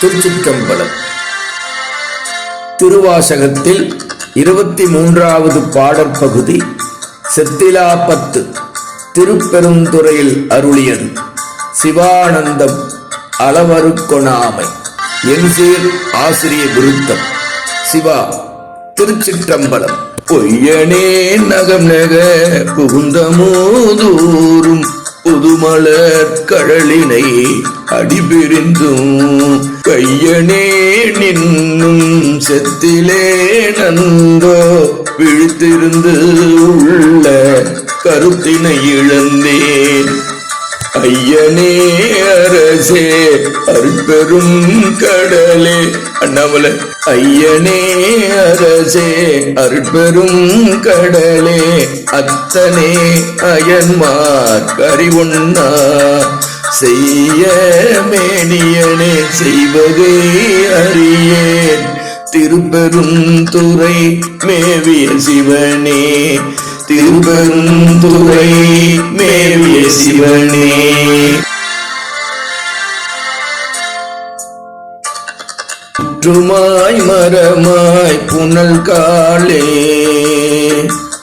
திருச்சிற்றம்பலம். திருவாசகத்தில் இருபத்தி மூன்றாவது பாடற்பகுதி செத்திலா பத்து திருப்பெருந்துறையில் அருளியது. சிவானந்தம் அளவருக்கொணாமை என் சீர் ஆசிரிய விருத்தம். சிவா திருச்சிற்றம்பலம். பொய்யனே நகம் நக புகுந்தமோதூரும் புதுமலர் கழலினை அடிபிரிந்தும் கையனே நின்னும் செத்திலே நந்தோ விழித்திருந்து உள்ள கருத்தினை இழந்தேன். ஐயனே அரசே அருட்பெரும் கடலே. அண்ணாமலை ஐயனே அரசே அருட்பெரும் கடலே. அத்தனே அயன்மார் கறிவுண்ணா செய்ய மேனியனே செய்வதே அறியேன். திருப்பெரும் துறை மேவிய சிவனே. திருப்பெருந்துறை மேவிய சிவனே. புற்றுமாய் மரமாய் புனல் காலே.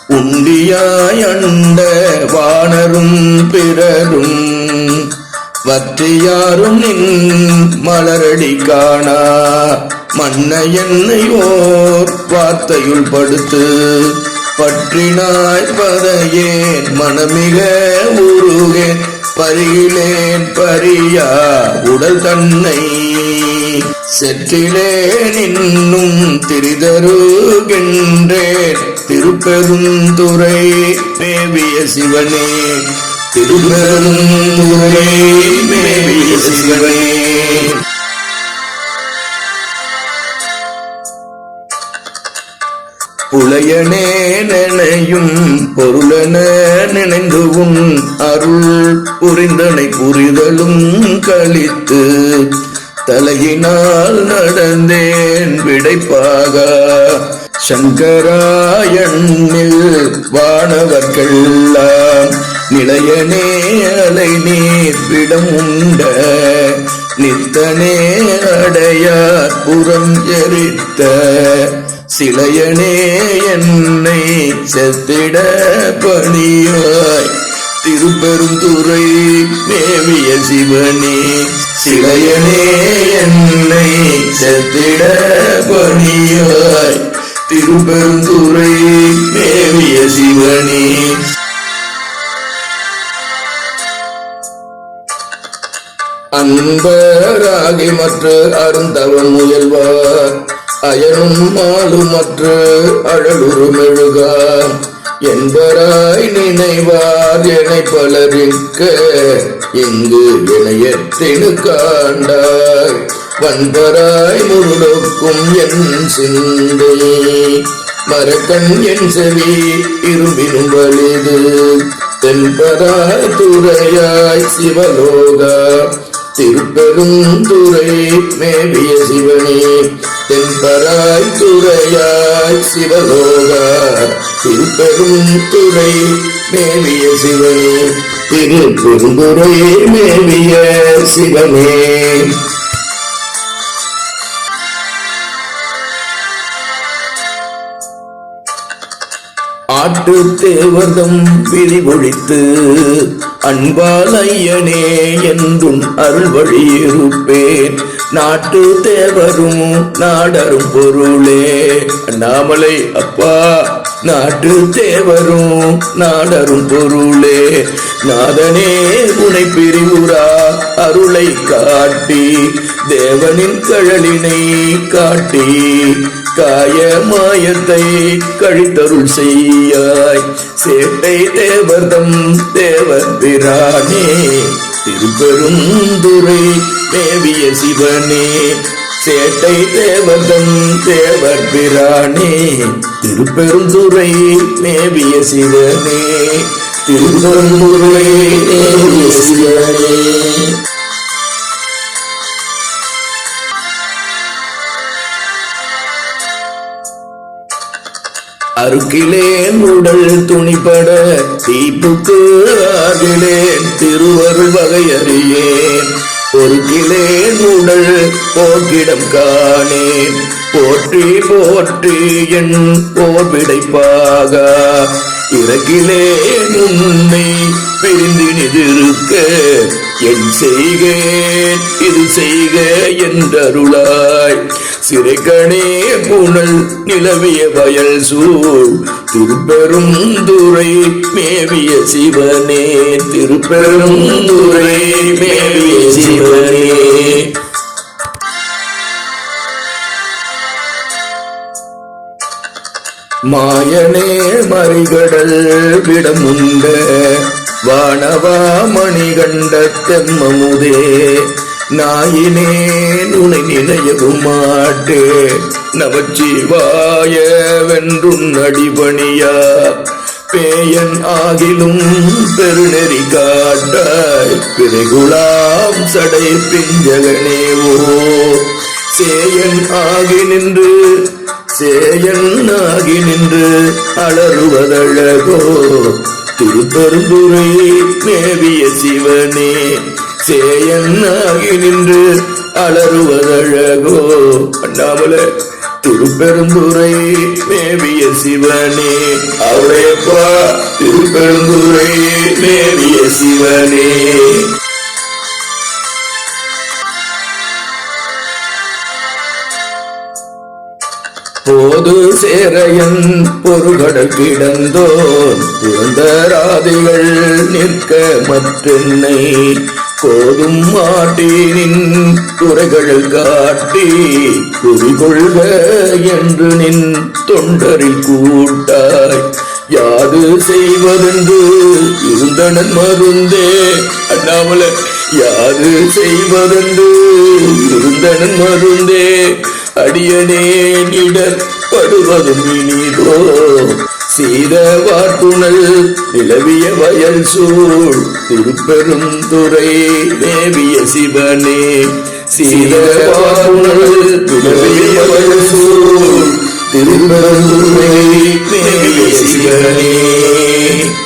உண்டியாய் அண்ட வானரும் பிறரும். வற்றியாரும் நின் மலரடி காணா. மன்ன என்னை ஓர் வார்த்தையுள் படுத்து. பற்றினாய் பதையேன் மனமிக உருகேன் பரியிலேன் பரியா உடல் தன்னை செற்றிலேன் இன்னும் திரிதருகின்றேன். திருப்பெருந்துறை மேவிய சிவனே திருப்பெருந்துறை மேவிய சிவனே. புலையனே நினையும் பொருளன நினைந்து உன் அருள் புரிந்தனை புரிதலும் கழித்து தலையினால் நடந்தேன் விடைப்பாக. சங்கராயண்ணில் வானவர்க்கெல்லாம் நிலையனே அலை நீர் உண்ட நித்தனே அடையார் புறம் எரித்த சிலையனே என்னை செத்திட பணியாய் திருப்பெருந்துறை மேவிய சிவனே சிலையனே என்னை செத்திட பணியாய் திருப்பெருந்துறை மேவிய சிவனே. அன்பராகி மற்ற அருந்தவன் முயல்வார் அயனும் மாலும் மற்ற அழலுரு மெழுகார் என்பராய் நினைவார் என பலரிக்க. இங்கு இணையத்தினு காண்டாய். வன்பராய் முருளுக்கும் என் சிந்தை மரக்கண் என் செவி இரும்பினும் வலிது. தென்பராய் துறையாய் சிவலோகா. திருப்பெருந்துறை மேவிய சிவனே தென்பராய் துறையாய் சிவலோகா திருப்பெருந்துறை மேவிய சிவனே திருப்பெருந்துறை மேவிய சிவனே. ஆட்டு தேவதம் விரிவொழித்து அன்பால் ஐயனே என்றும் அருள் வழியிருப்பேன் நாட்டு தேவரும் நாடரும் பொருளே. அண்ணாமலை அப்பா. நாட்டு தேவரும் நாடரும் பொருளே. நாதனே உனை பிரிவுரா அருளை காட்டி தேவனின் கழலினை காட்டி காய மாயத்தை கழித்தருள் செய்யாய். சேட்டை தேவர்தம் தேவர் பிரானே திருப்பெருந்துரை தேவிய சிவனே சேட்டை தேவதம் தேவர் பிரானே. திருப்பெருந்துரை மேவிய சிவனே. திருப்பெருந்துரை மேவிய சிவனே. அருக்கிலேன் உடல் துணிபட தீப்புக்கு ஆகிலேன் திருவருள் வகையறியேன் ஒரு கிளேன் உடல் போக்கிடம் காணேன். போற்றி போற்றி என் போர் இறக்கிலேன் உன்னை பிரிந்து நிதிருக்க என் செய்க இது செய்க என்றருளாய். சிறைக்கணே புனல் நிலவிய வயல் சூழ் திருப்பெரும் துறை மேவிய சிவனே திருப்பெரும் துறை மேவிய சிவனே. மாயனே மறிகடல் விடமுண்ட வானவா மணிகண்ட தெம்மமுதே நாயினே நுனை நினையவும் மாட்டே. நமச்சிவாய வென்றும் அடிபணியா பேயன் ஆகிலும் பெருநெறி காட்டாய். பிறகுலாம் சடை பிஞ்சகனேவோ சேயன் ஆகி நின்று சேயன்னாகி நின்று அலறுவதழகோ திருப்பெருந்துரை மேவிய சிவனே சேயன்னாகி நின்று அலறுவதழகோ அண்ணாமல திருப்பெருந்துரை மேவிய சிவனே அவரையப்பா திருப்பெருந்துரை மேவிய சிவனே. போது சேரையன் பொருகடல் கிடந்தோன் புரந்தராதிகள் நிற்க மற்றென்னை. கோதும் மாட்டினின் குறைகள் காட்டி குறிகொள்க என்று நின் தொண்டரில் கூட்டாய். யாது செய்வதென்று இருந்தனன் மருந்தே. அண்ணாமலை யாது செய்வதென்று இருந்தனன் மருந்தே. அடியனேனிடர் படுவதும் இனிதோ. சீத வாட்டுணல் நிலவிய வயல் சூழ். திருப்பெரும் துறை தேவிய சிவனே. சீத வாட்டுணல் நிலவிய வயல் சூழ். திருப்பெரும் துறை தேவிய சிவனே.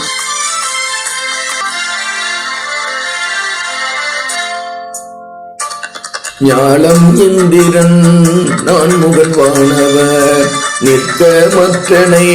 ஞானம் இந்திரன் நான் முகன் வானவர். நிற்க மற்றனை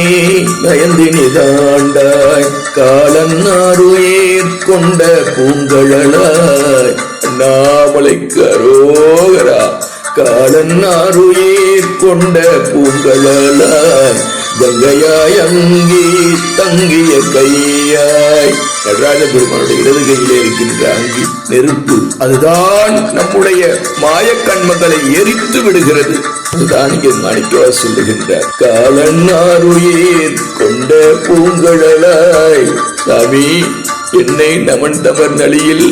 நயந்தி நிதாண்டாய். காலன் ஆறுயிர் கொண்ட பூங்கழலாய். அண்ணாமலை கரோகரா காலன் ஆறுயிர் கொண்ட பூங்கழலாய். கங்கையாய் அங்கி தங்கிய கையாய். நடராஜ பெருமானுடைய இடது கையிலே இருக்கின்ற அங்கி நெருப்பு அதுதான் நம்முடைய மாயக்கண்மங்களை எரித்து விடுகிறது. அதுதான் இங்கே மாணிக்கவா சொல்லுகின்றார். காலன்னாருயிர் கொண்ட பூங்கழலாய் சாமி என்னை நமன் தவர் நலியில்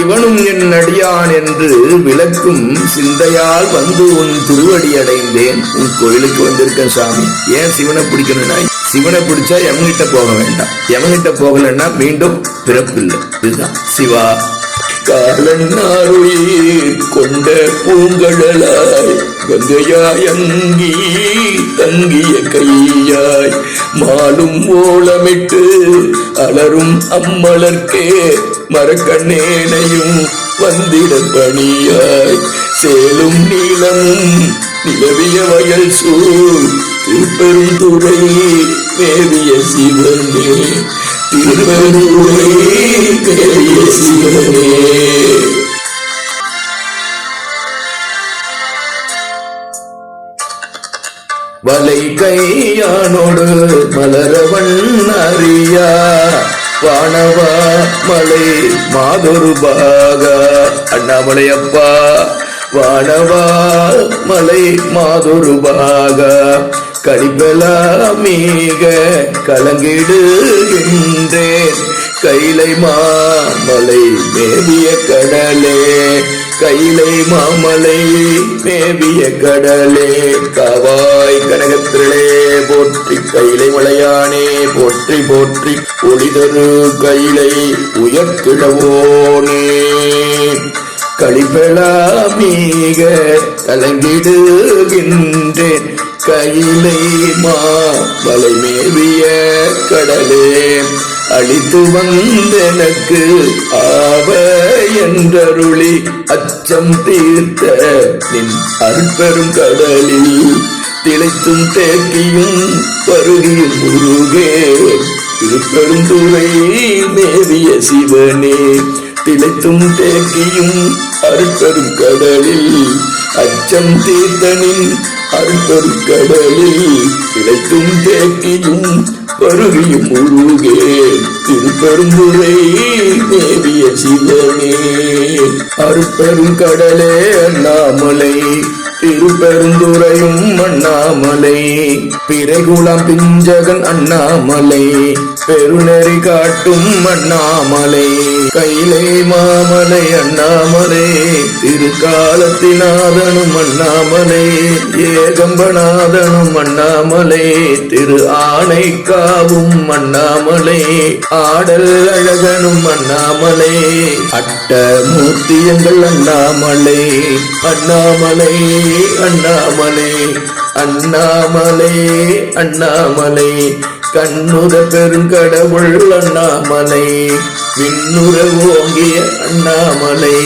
இவனும் என் அடியான் என்று விளக்கும் சிந்தையால் வந்து உன் திருவடி அடைந்தேன். உன் கோயிலுக்கு வந்திருக்கேன் சாமி. ஏன் சிவனை பிடிக்கணும்னா சிவனை பிடிச்சா எவங்கிட்ட போக வேண்டாம். எவங்கிட்ட போகலன்னா மீண்டும் பிறப்பில்லை. இதுதான் சிவா. காலன்னாருயிர் கொண்ட பூங்கழலாய் கங்கையாய் அங்கி தங்கிய கையாய் மாலும் ஓலமிட்டு அலரும் அம்மலர்க்கே மரக்கண்ணேனையும் வந்திட பணியாய். சேலும் நீளமும் நிலவிய வயல் சூழ் திருப்பெருந்துறை பெரிய சிவனே திருவருளே பெரிய சிவனே. வலை கையானோடு மலரவன் அறியா வானவா மலை மாதொரு பாகா. அண்ணாமலை அப்பா வானவா மலை மாதொரு பாகா. கடிபலா கலங்கிடுகின்றேன் கைலை மாமலை மேவிய கடலே கைலை மாமலை மேவிய கடலே. காவாய் கனகத்திரளே போற்றி கைலை மலையானே போற்றி போற்றி ஒளிதரு கைலை உயர்த்திடவோனே. கழிப்பெழா கலங்கிடுகின்றேன் கையிலை மா மலை மேவிய கடலே அழித்து வந்தெனக்கு ஆவ என்றருளி அச்சம் தீர்த்த நின் அருட்பெரும் கடலில் திளைத்தும் தேக்கியும் பருகியும் முருகே. திருப்பெருந்துறை மேவிய சிவனே திளைத்தும் தேக்கியும் அருட்பெரும் கடலில் அச்சம் தீர்த்தனின் அருந்தொரு கடலில் கிடைக்கும் தேக்கியும் பருகியும் முருகே திருப்பெருந்துறை தேவிய சிவனே. அருப்பெரும் கடலே அண்ணாமலை திருப்பெருந்துரையும் அண்ணாமலை. பிறைகுளம் பிஞ்சகன் அண்ணாமலை பெருநெறி காட்டும் அண்ணாமலை. கையிலே மாமலை அண்ணாமலை திருக்காலத்தினாதனும் அண்ணாமலே ஏகம்பநாதனும் அண்ணாமலே திரு ஆணை காவும் அண்ணாமலே ஆடல் அழகனும் அண்ணாமலே அட்ட மூர்த்தியங்கள் அண்ணாமலே அண்ணாமலை அண்ணாமலே அண்ணாமலே அண்ணாமலை. கண்ணுர பெருங்கடவுள் அண்ணாமலை விண்ணுர ஓங்கிய அண்ணாமலை.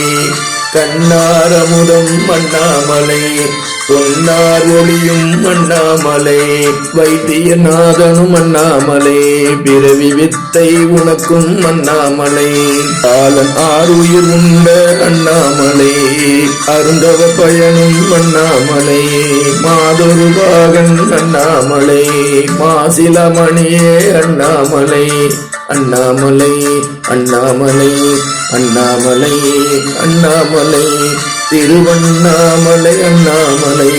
கண்ணாரமுதம் அண்ணாமலை பொன்னார் ஒளியும் அண்ணாமலை வைத்தியநாதனும் அண்ணாமலை பிறவி வித்தை உனக்கும் அண்ணாமலை காலன் ஆறுயிர் உண்ட அண்ணாமலை அருந்தவ பயனும் அண்ணாமலை மாதொரு பாகன் அண்ணாமலை மாசிலமணியே அண்ணாமலை. அண்ணாமலை அண்ணாமலை அண்ணாமலை அண்ணாமலை. திருவண்ணாமலை அண்ணாமலை.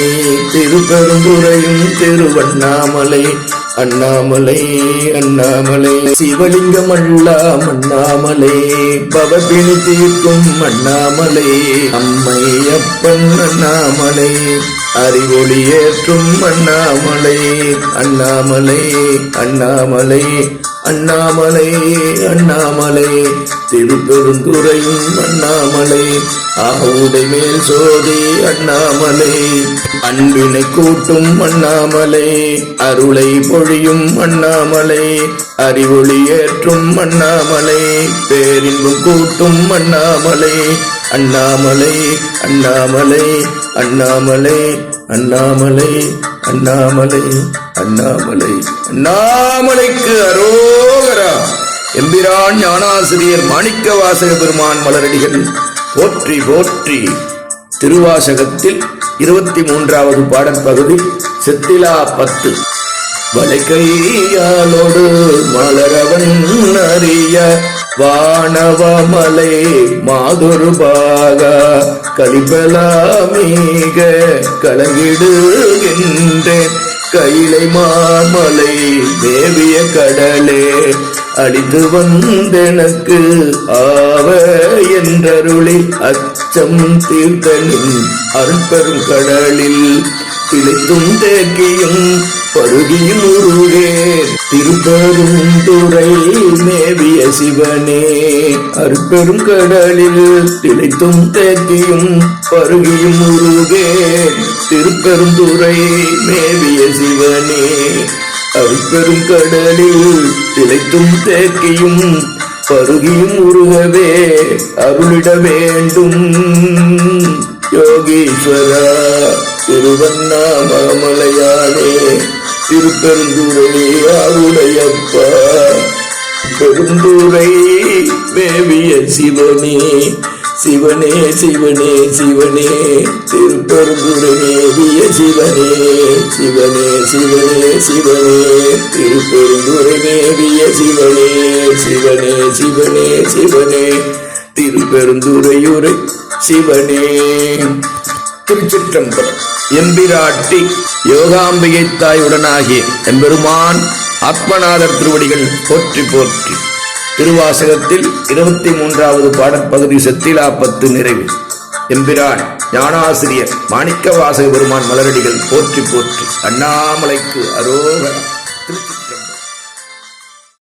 திருப்பெருந்துறையும் திருவண்ணாமலை அண்ணாமலை அண்ணாமலை. சிவலிங்கம் அல்லாம் அண்ணாமலை. பவபிணி தீர்க்கும் அண்ணாமலை. அம்மை அப்பன் அண்ணாமலை. அறிவொளி ஏற்றும் அண்ணாமலை. அண்ணாமலை அண்ணாமலை. அண்ணாமலை அண்ணாமலை. திருப்பெருந்துறையும் அண்ணாமலை. ஆவுடை மேல் சோதி அண்ணாமலை. அன்பினை கூட்டும் அண்ணாமலை. அருளை பொழியும் அண்ணாமலை. அறிவொளி ஏற்றும் அண்ணாமலை. பேரின்பும் கூட்டும் அண்ணாமலை. அண்ணாமலை அண்ணாமலை அண்ணாமலை. அண்ணாமலை அண்ணாமலை அண்ணாமலை. அண்ணாமலைக்கு அரோகரா. எம்பிரான் ஞானாசிரியர் மாணிக்க வாசக பெருமான் மலரடிகள் போற்றி போற்றி. திருவாசகத்தில் இருபத்தி மூன்றாவது பாடற்பகுதி செத்திலா பத்து. வளைக்கையாலோடு மலரவன் அறிய வானவமலை மாதுர்பாகா கலிபலாமீக கலங்கிடுகின்றேன் கைலை மாமலை தேவிய கடலே அடித்து வந்தெனக்கு ஆவ என்றருளி அச்சம் தீர்த்தனின் அருட்பெரும் கடலில் திளைத்தும் தேக்கியும் பருகியும் உருகே திருப்பெரும் துறை மேவிய சிவனே. அருட்பெரும் கடலில் திளைத்தும் தேக்கியும் பருகியும் உருகே திருப்பெருந்துறை மேவிய சிவனே. அருட்பெரும் கடலில் திளைத்தும் தேக்கியும் பருகியும் உருகவே அருளிட வேண்டும். யோகீஸ்வரா திருவண்ணாமலையானே திருப்பெருந்துரை அருளையப்பா. பெருந்துரை மேவிய சிவனே சிவனே சிவனே சிவனே. திருப்பெருந்துரை மேவிய சிவனே சிவனே சிவனே சிவனே. திருப்பெருந்துரை மேவிய சிவனே சிவனே சிவனே சிவனே. திருப்பெருந்துரையுரை சிவனே. திருச்சிற்றம்பலம். எம்பிராட்டி யோகாம்பிகை தாயுடனாகிய எம்பெருமான் ஆத்மநாதர் திருவடிகள் போற்றி போற்றி. திருவாசகத்தில் இருபத்தி மூன்றாவது பாடற்பகுதி செத்திலாப்பத்து நிறைவு. எம்பிரான் ஞானாசிரியர் மாணிக்க வாசக பெருமான் மலரடிகள் போற்றி போற்றி. அண்ணாமலைக்கு அரோகணம்